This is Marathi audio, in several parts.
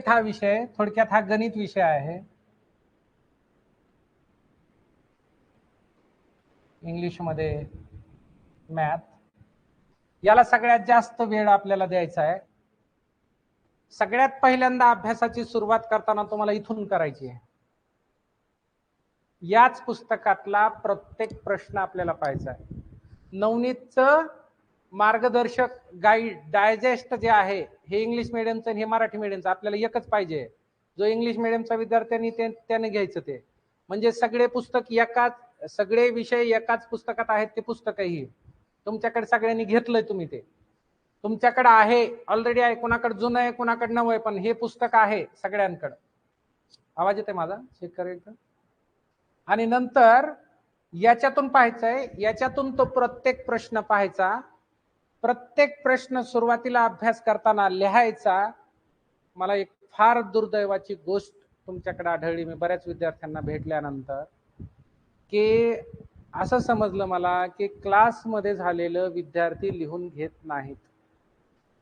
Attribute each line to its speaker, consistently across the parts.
Speaker 1: गणित हा विषय थोडक्यात हा गणित विषय आहे. इंग्लिशमध्ये मॅथ याला सगळ्यात जास्त वेळ आपल्याला द्यायचा आहे. सगळ्यात पहिल्यांदा अभ्यासाची सुरुवात करताना तुम्हाला इथून करायची आहे. याच पुस्तकातला प्रत्येक प्रश्न आपल्याला पाहायचा आहे. नवनीतचं मार्गदर्शक गाईड डायजेस्ट जे आहे हे इंग्लिश मिडियमचं आणि हे मराठी मिडियमचं आपल्याला एकच पाहिजे. जो इंग्लिश मिडियमचा विद्यार्थ्यांनी ते त्याने घ्यायचं ते. म्हणजे सगळे पुस्तक एकाच सगळे विषय एकाच पुस्तकात आहेत ते पुस्तकही. तुमच्याकडे सगळ्यांनी घेतलंय तुम्ही ते. तुमच्याकडे आहे ऑलरेडी आहे कोणाकडे जुनं आहे कोणाकडे नवं आहे पण हे पुस्तक आहे सगळ्यांकडं. आवाज येते माझा? चेक करायचं का आणि नंतर याच्यातून पाहायचंय याच्यातून तो प्रत्येक प्रश्न पाहायचा प्रत्येक प्रश्न सुरुवातीला अभ्यास करताना लिहायचा मला एक फार दुर्दैवाची गोष्ट तुमच्याकडे आढळली. मी बऱ्याच विद्यार्थ्यांना भेटल्यानंतर की असं समजलं मला की क्लासमध्ये झालेलं विद्यार्थी लिहून घेत नाहीत.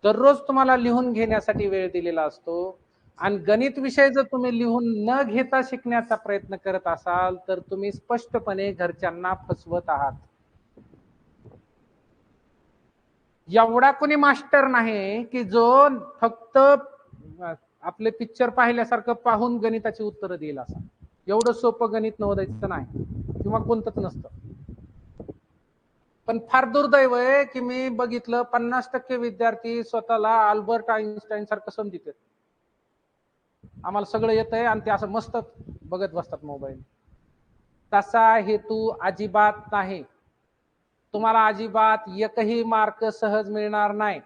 Speaker 1: दररोज तुम्हाला लिहून घेण्यासाठी वेळ दिलेला असतो आणि गणित विषय जर तुम्ही लिहून न घेता शिकण्याचा प्रयत्न करत असाल तर तुम्ही स्पष्टपणे घरच्यांना फसवत आहात. एवढा कोणी मास्टर नाही की जो फक्त आपले पिक्चर पाहिल्यासारखं पाहून गणिताची उत्तरं देईल असा. एवढं सोपं गणित नवोदयचं नाही. किंवा कोणतंच नसतं. पण फार दुर्दैव आहे की मी बघितलं पन्नास टक्के विद्यार्थी स्वतःला आल्बर्ट आईन्स्टाईन सारखं समजित आम्हाला सगळं येत आहे आणि ते असं मस्त बघत बसतात मोबाईल. तसा हेतू अजिबात नाही. तुम्हाला अजिबात एकही मार्क सहज मिळणार नाही.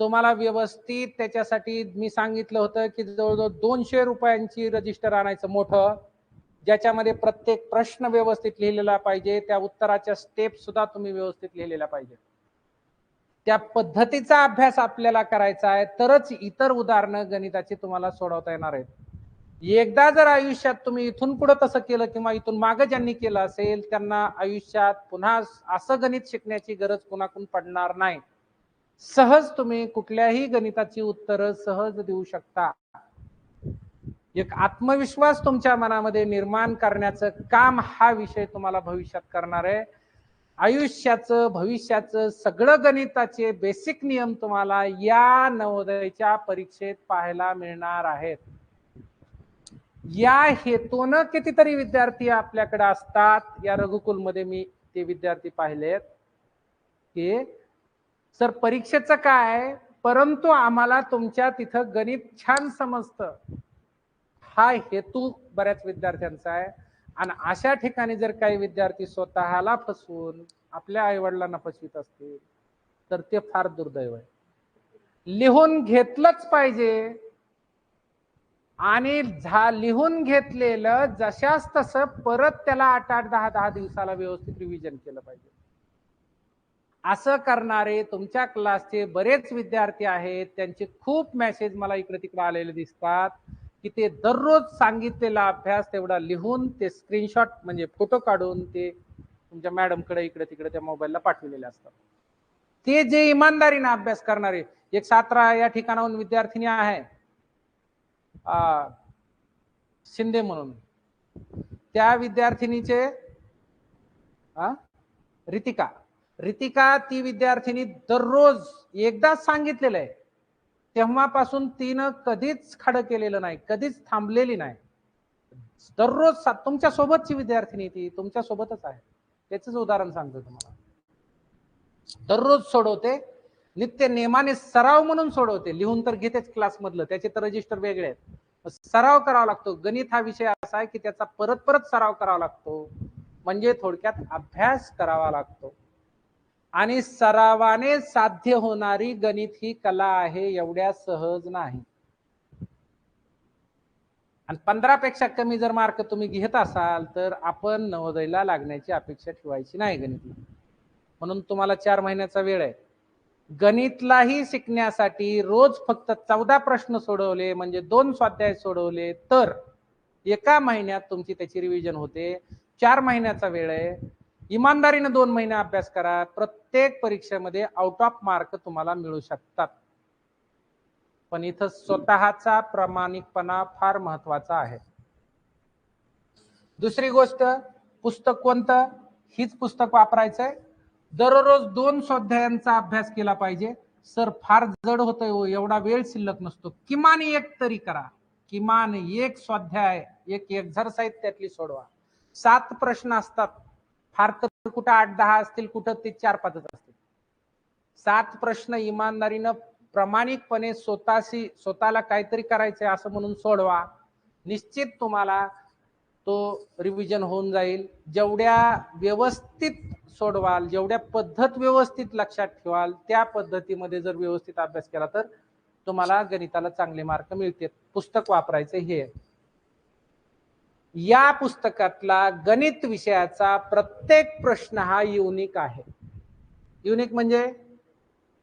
Speaker 1: तुम्हाला व्यवस्थित त्याच्यासाठी मी सांगितलं होतं की जवळजवळ दोनशे रुपयांची रजिस्टर आणायचं मोठं ज्याच्यामध्ये प्रत्येक प्रश्न व्यवस्थित लिहिलेला पाहिजे त्या उत्तराच्या स्टेप सुद्धा तुम्ही व्यवस्थित लिहिलेल्या पाहिजे त्या पद्धतीचा अभ्यास आपल्याला करायचा आहे तरच इतर उदाहरणं गणिताची तुम्हाला सोडवता येणार आहेत. एकदा जर आयुष्यात तुम्ही इथून पुढे तसं केलं किंवा इथून मागं ज्यांनी केलं असेल त्यांना आयुष्यात पुन्हा असं गणित शिकण्याची गरज कुणाकडून पडणार नाही. सहज तुम्ही कुठल्याही गणिताची उत्तरं सहज देऊ शकता. एक आत्मविश्वास तुमच्या मनामध्ये निर्माण करण्याचं काम हा विषय तुम्हाला भविष्यात करणार आहे. आयुष्याचं भविष्याचं सगळं गणिताचे बेसिक नियम तुम्हाला या नवोदयच्या परीक्षेत पाहायला मिळणार आहेत. या हेतून कितीतरी विद्यार्थी आपल्याकडे असतात. या रघुकुलमध्ये मी ते विद्यार्थी पाहिलेत की सर परीक्षेचं काय? परंतु आम्हाला तुमच्या तिथं गणित छान समजतं. हा हेतू बऱ्याच विद्यार्थ्यांचा आहे. आणि अशा ठिकाणी जर काही विद्यार्थी स्वतःला फसवून आपल्या आईवडिलांना फसवीत असतील तर ते फार दुर्दैव आहे. लिहून घेतलंच पाहिजे. आणि झा लिहून घेतलेलं जशाच तसं परत त्याला आठ आठ दहा दहा दिवसाला व्यवस्थित रिव्हिजन केलं पाहिजे. असं करणारे तुमच्या क्लासचे बरेच विद्यार्थी आहेत त्यांचे खूप मेसेज मला इकडे तिकडे आलेले दिसतात की ते दररोज सांगितलेला अभ्यास तेवढा लिहून ते स्क्रीनशॉट म्हणजे फोटो काढून ते तुमच्या मॅडमकडे इकडे तिकडे त्या मोबाईलला पाठविलेले असतात. ते जे इमानदारीने अभ्यास करणारे एक सातरा या ठिकाणाहून विद्यार्थिनी आहे शिंदे म्हणून. त्या विद्यार्थिनीचे रितिका. रितिका ती विद्यार्थिनी दररोज एकदाच सांगितलेलं आहे. तेव्हापासून तिनं कधीच खडं केलेलं नाही कधीच थांबलेली नाही. दररोज तुमच्या सोबतची विद्यार्थिनी ती तुमच्या सोबतच आहे. त्याच उदाहरण सांगतो तुम्हाला. दररोज सोडवते नित्य नेमाने सराव म्हणून सोडवते. लिहून तर घेतेच क्लासमधलं त्याचे तर रजिस्टर वेगळे आहेत. सराव करावा लागतो. गणित हा विषय असा आहे की त्याचा परत परत सराव करावा लागतो. म्हणजे थोडक्यात अभ्यास करावा लागतो. आणि सरावाने साध्य होणारी गणित ही कला आहे एवढ्या सहज नाही. आणि पंधरा पेक्षा कमी जर मार्क तुम्ही घेत असाल तर आपण नवोदयला लागण्याची अपेक्षा ठेवायची नाही गणितला. म्हणून तुम्हाला चार महिन्याचा वेळ आहे. गणितलाही शिकण्यासाठी रोज फक्त चौदा प्रश्न सोडवले म्हणजे दोन स्वाध्याय सोडवले तर एका महिन्यात तुमची त्याची रिव्हिजन होते. चार महिन्याचा वेळ आहे. इमानदारीने दोन महिने अभ्यास करा. प्रत्येक परीक्षेमध्ये आउट ऑफ मार्क तुम्हाला मिळू शकतात. पण इथं स्वतःचा प्रामाणिकपणा फार महत्त्वाचा आहे. दुसरी गोष्ट पुस्तक कोणतं? हीच पुस्तक वापरायचंय. दररोज दोन स्वाध्यायांचा अभ्यास केला पाहिजे. सर फार जड होतंय हो एवढा वेळ शिल्लक नसतो. किमान एक तरी करा. किमान एक स्वाध्याय एक एक्झरसाईज त्यातली सोडवा. सात प्रश्न असतात. फार तर कुठं आठ दहा असतील कुठं ते चार पाचच असतील. सात प्रश्न इमानदारीनं प्रामाणिकपणे स्वतःशी स्वतःला काहीतरी करायचंय असं म्हणून सोडवा. निश्चित तुम्हाला तो रिव्हिजन होऊन जाईल. जेवढ्या व्यवस्थित सोडवाल जेवढ्या पद्धत व्यवस्थित लक्षात ठेवाल त्या पद्धतीमध्ये जर व्यवस्थित अभ्यास केला तर तुम्हाला गणिताला चांगले मार्क मिळतील. पुस्तक वापरायचे हे. या पुस्तकातला गणित विषयाचा प्रत्येक प्रश्न हा युनिक आहे. युनिक म्हणजे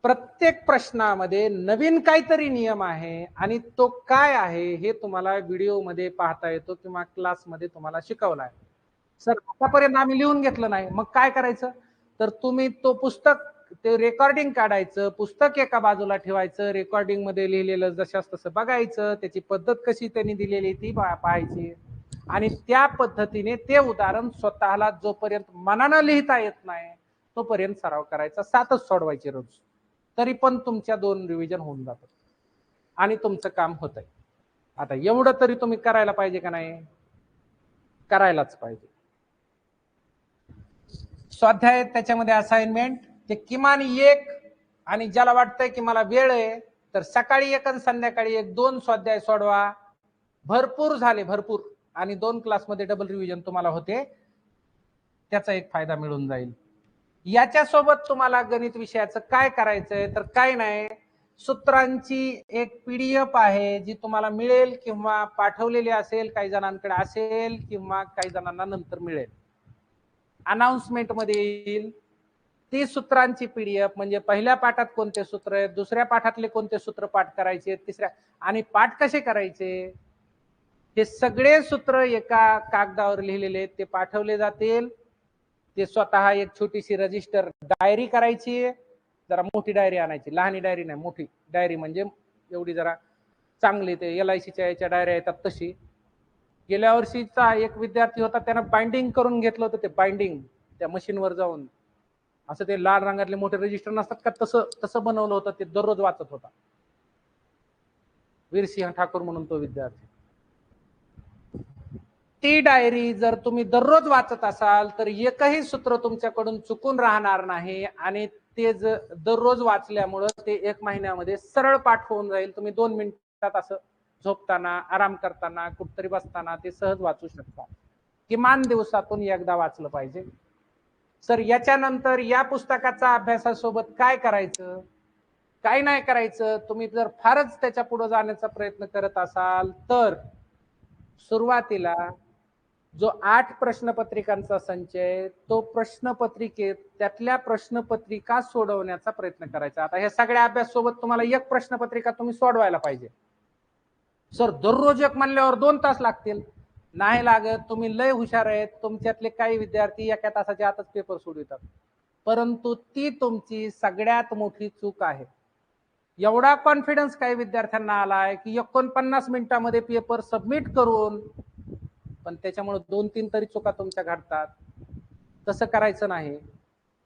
Speaker 1: प्रत्येक प्रश्नामध्ये नवीन काहीतरी नियम आहे आणि तो काय आहे हे तुम्हाला व्हिडिओमध्ये पाहता येतो किंवा क्लासमध्ये तुम्हाला शिकवला आहे. सर आतापर्यंत आम्ही लिहून घेतलं नाही. मग काय करायचं? तर तुम्ही तो पुस्तक ते रेकॉर्डिंग काढायचं पुस्तक एका बाजूला ठेवायचं रेकॉर्डिंगमध्ये लिहिलेलं जशास तसं बघायचं त्याची पद्धत कशी त्यांनी दिलेली ती पाहायची. आणि त्या पद्धतीने ते उदाहरण स्वतःला जोपर्यंत मनानं लिहिता येत नाही तोपर्यंत सराव करायचा सातच सोडवायचे रोज. तरी पण तुमच्या दोन रिव्हिजन होऊन जातात. आणि तुमचं काम होत आहे आता एवढं तरी तुम्ही करायला पाहिजे का नाही? करायलाच पाहिजे. स्वाध्याय त्याच्यामध्ये असाइनमेंट ते किमान एक आणि ज्याला वाटतंय की मला वेळ आहे तर सकाळी एक आणि संध्याकाळी एक दोन स्वाध्याय सोडवा. भरपूर झाले भरपूर. आणि दोन क्लासमध्ये डबल रिव्हिजन तुम्हाला होते. त्याचा एक फायदा मिळून जाईल. याच्यासोबत तुम्हाला गणित विषयाचं काय करायचंय तर काय नाही. सूत्रांची एक पीडीएफ आहे जी तुम्हाला मिळेल किंवा पाठवलेली असेल काही जणांकडे असेल किंवा काही जणांना नंतर मिळेल. अनाउन्समेंटमध्ये येईल. ती सूत्रांची पीडीएफ म्हणजे पहिल्या पाठात कोणते सूत्र आहेत दुसऱ्या पाठातले कोणते सूत्र पाठ करायचे तिसऱ्या आणि पाठ कसे करायचे? हे सगळे सूत्र एका कागदावर लिहिलेले आहेत ते पाठवले जातील. ते स्वतः एक छोटीशी रजिस्टर डायरी करायची जरा मोठी डायरी आणायची लहानी डायरी नाही मोठी डायरी म्हणजे एवढी जरा चांगली ते एल आय सीच्या याच्या डायऱ्या येतात तशी. गेल्या वर्षीचा एक विद्यार्थी होता त्यानं बाइंडिंग करून घेतलं होतं ते बाइंडिंग त्या मशीनवर जाऊन. असं ते लाल रंगातले मोठे रजिस्टर नसतात का तसं तसं बनवलं होतं ते दररोज वाचत होता. वीरसिंह ठाकूर म्हणून तो विद्यार्थी. ती डायरी जर तुम्ही दररोज वाचत असाल तर एकही सूत्र तुमच्याकडून चुकून राहणार नाही आणि ते जर दररोज वाचल्यामुळं ते एक महिन्यामध्ये सरळ पाठ होऊन जाईल. तुम्ही दोन मिनिटात असं झोपताना आराम करताना कुठतरी बसताना ते सहज वाचू शकता किमान दिवसातून एकदा वाचलं पाहिजे. सर याच्यानंतर या पुस्तकाचा अभ्यासासोबत काय करायचं? काय नाही करायचं? तुम्ही जर फारच त्याच्या पुढे जाण्याचा प्रयत्न करत असाल तर सुरुवातीला जो आठ प्रश्नपत्रिकांचा संच आहे तो प्रश्नपत्रिकेत त्यातल्या प्रश्नपत्रिका सोडवण्याचा प्रयत्न करायचा. आता ह्या सगळ्या अभ्यास सोबत तुम्हाला एक प्रश्नपत्रिका तुम्ही सोडवायला पाहिजे. सर दररोज एक म्हणल्यावर दोन तास लागतील. नाही लागत तुम्ही लय हुशार आहेत. तुमच्यातले काही विद्यार्थी एका तासाच्या आतच पेपर सोडवितात. परंतु ती तुमची सगळ्यात मोठी चूक आहे. एवढा कॉन्फिडन्स काही विद्यार्थ्यांना आलाय की एकोणपन्नास मिनिटामध्ये पेपर सबमिट करून पण त्याच्यामुळे दोन तीन तरी चुका तुमच्या घडतात. तसं करायचं नाही.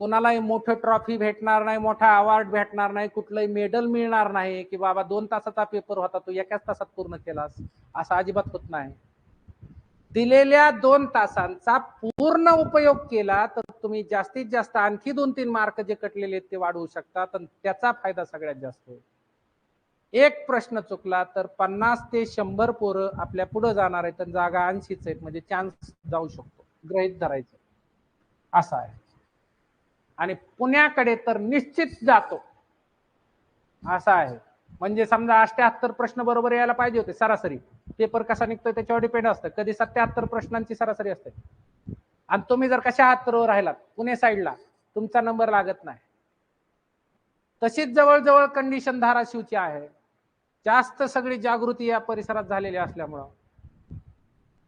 Speaker 1: कोणालाही मोठं ट्रॉफी भेटणार नाही मोठा अवॉर्ड भेटणार नाही कुठलंही मेडल मिळणार नाही की बाबा दोन तासाचा पेपर होता तो एकाच तासात पूर्ण केलास असं अजिबात होत नाही. दिलेल्या दोन तासांचा पूर्ण उपयोग केला तर तुम्ही जास्तीत जास्त आणखी दोन तीन मार्क जे कटलेले आहेत ते वाढवू शकता तर त्याचा फायदा सगळ्यात जास्त होईल. एक प्रश्न चुकला तर पन्नास ते शंभर पोरं आपल्या पुढे जाणार आहेत जागा ऐंशीच आहेत म्हणजे चान्स जाऊ शकतो. ग्रहित धरायचं असं आहे. आणि पुण्याकडे तर निश्चित जातो. असं आहे. म्हणजे समजा अष्ट्याहत्तर प्रश्न बरोबर यायला पाहिजे होते सरासरी. पेपर कसा निघतोय त्याच्यावर डिपेंड असतं. कधी सत्याहत्तर प्रश्नांची सरासरी असते. आणि तुम्ही जर कशाहत्तरवर राहिलात पुणे साईडला तुमचा नंबर लागत नाही. तशीच जवळजवळ कंडिशन धाराशिवची आहे. जास्त सगळी जागृती या परिसरात झालेली असल्यामुळं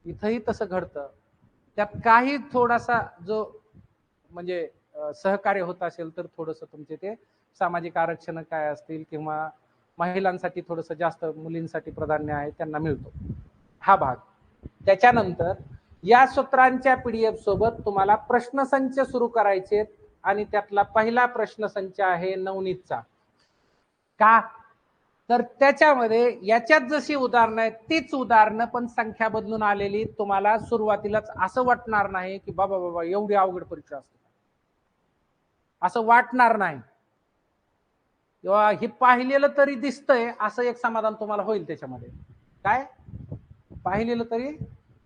Speaker 1: इथंही तसं घडतं. त्यात काही थोडासा जो म्हणजे सहकार्य होत असेल तर थोडंसं तुमचे ते सामाजिक आरक्षण काय असतील किंवा महिलांसाठी थोडंसं जास्त मुलींसाठी प्राधान्य आहे त्यांना मिळतो. हा भाग. त्याच्यानंतर या सूत्रांच्या पीडीएफ सोबत तुम्हाला प्रश्नसंच सुरू करायचे आणि त्यातला पहिला प्रश्नसंच आहे नवनीतचा. का? तर त्याच्यामध्ये याच्यात जशी उदाहरणं आहेत तीच उदाहरणं पण संख्या बदलून आलेली. तुम्हाला सुरुवातीलाच असं वाटणार नाही की बाबा बाबा एवढी अवघड परीक्षा असते. असं वाटणार नाही. किंवा हे पाहिलेलं तरी दिसतंय असं एक समाधान तुम्हाला होईल त्याच्यामध्ये. काय? पाहिलेलं तरी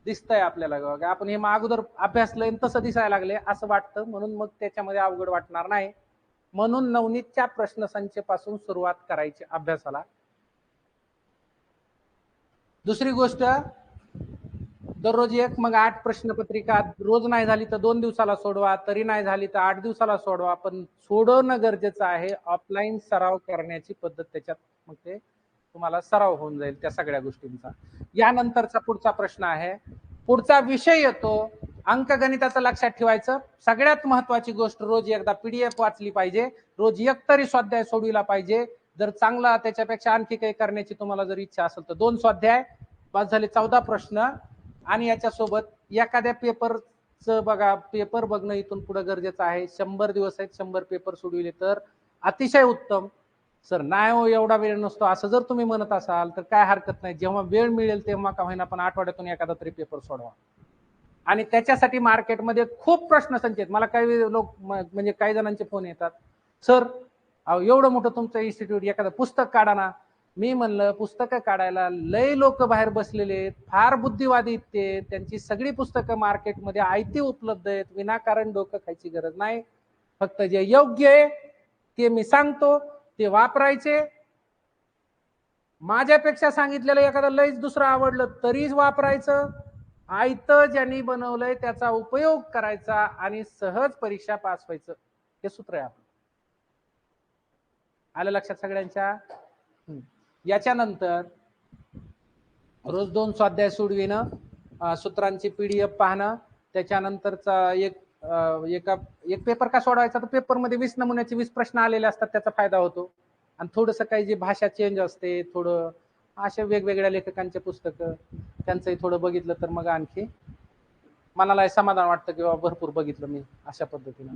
Speaker 1: दिसतंय आपल्याला. आपण हे मग अगोदर अभ्यासलंय तसं दिसायला लागले असं वाटतं. म्हणून मग त्याच्यामध्ये अवघड वाटणार नाही. म्हणून नवनीतच्या प्रश्नसंचेपासून सुरुवात करायची अभ्यासाला. दुसरी गोष्ट दररोज एक मग आठ प्रश्नपत्रिका. रोज नाही झाली तर दोन दिवसाला सोडवा. तरी नाही झाली तर आठ दिवसाला सोडवा. पण सोडवणं गरजेचं आहे. ऑफलाईन सराव करण्याची पद्धत त्याच्यात मग ते तुम्हाला सराव होऊन जाईल त्या सगळ्या गोष्टींचा. यानंतरचा पुढचा प्रश्न आहे. पुढचा विषय येतो. अंकगणिताचं लक्षात ठेवायचं. सगळ्यात महत्वाची गोष्ट रोज एकदा पीडीएफ वाचली पाहिजे. रोज एक तरी स्वाध्याय सोडविला पाहिजे. जर चांगला त्याच्यापेक्षा आणखी काही करण्याची तुम्हाला जर इच्छा असेल तर दोन स्वाध्याय. बस झाले चौदा प्रश्न. आणि याच्यासोबत एखाद्या पेपरचं बघा पेपर बघणं इथून पुढे गरजेचं आहे. शंभर दिवस आहेत शंभर पेपर सोडविले तर अतिशय उत्तम. सर नाही हो एवढा वेळ नसतो. असं जर तुम्ही म्हणत असाल तर काय हरकत नाही. जेव्हा वेळ मिळेल तेव्हा का होईना पण आठवड्यातून एखादा तरी पेपर सोडवा. आणि त्याच्यासाठी मार्केटमध्ये खूप प्रश्न संचेत मला काही लोक म्हणजे काही जणांचे फोन येतात. सर एवढं मोठं तुमचं इन्स्टिट्यूट एखादं पुस्तक काढा ना. मी म्हणलं पुस्तकं काढायला लय लोक बाहेर बसलेले आहेत फार बुद्धिवादी ते त्यांची सगळी पुस्तकं मार्केटमध्ये आयती उपलब्ध आहेत विनाकारण डोकं खायची गरज नाही. फक्त जे योग्य आहे ते मी सांगतो ते वापरायचे. माझ्यापेक्षा सांगितलेलं एखादं लयच दुसरं आवडलं तरीच वापरायचं. आयत ज्यांनी बनवलंय त्याचा उपयोग करायचा आणि सहज परीक्षा पास व्हायचं. हे सूत्र आहे आपलं. आलं लक्षात सगळ्यांच्या? याच्यानंतर रोज दोन स्वाध्याय सोडविणं पी सूत्रांची पीडीएफ पाहणं त्याच्यानंतरचा एक एका एक पेपर का सोडवायचा? तर पेपरमध्ये वीस नमुन्याचे वीस प्रश्न आलेले असतात त्याचा फायदा होतो. आणि थोडंसं काही जी भाषा चेंज असते थोडं अशा वेगवेगळ्या लेखकांचे पुस्तकं त्यांचंही थोडं बघितलं तर मग आणखी मनाला समाधान वाटतं किंवा भरपूर बघितलं मी अशा पद्धतीनं.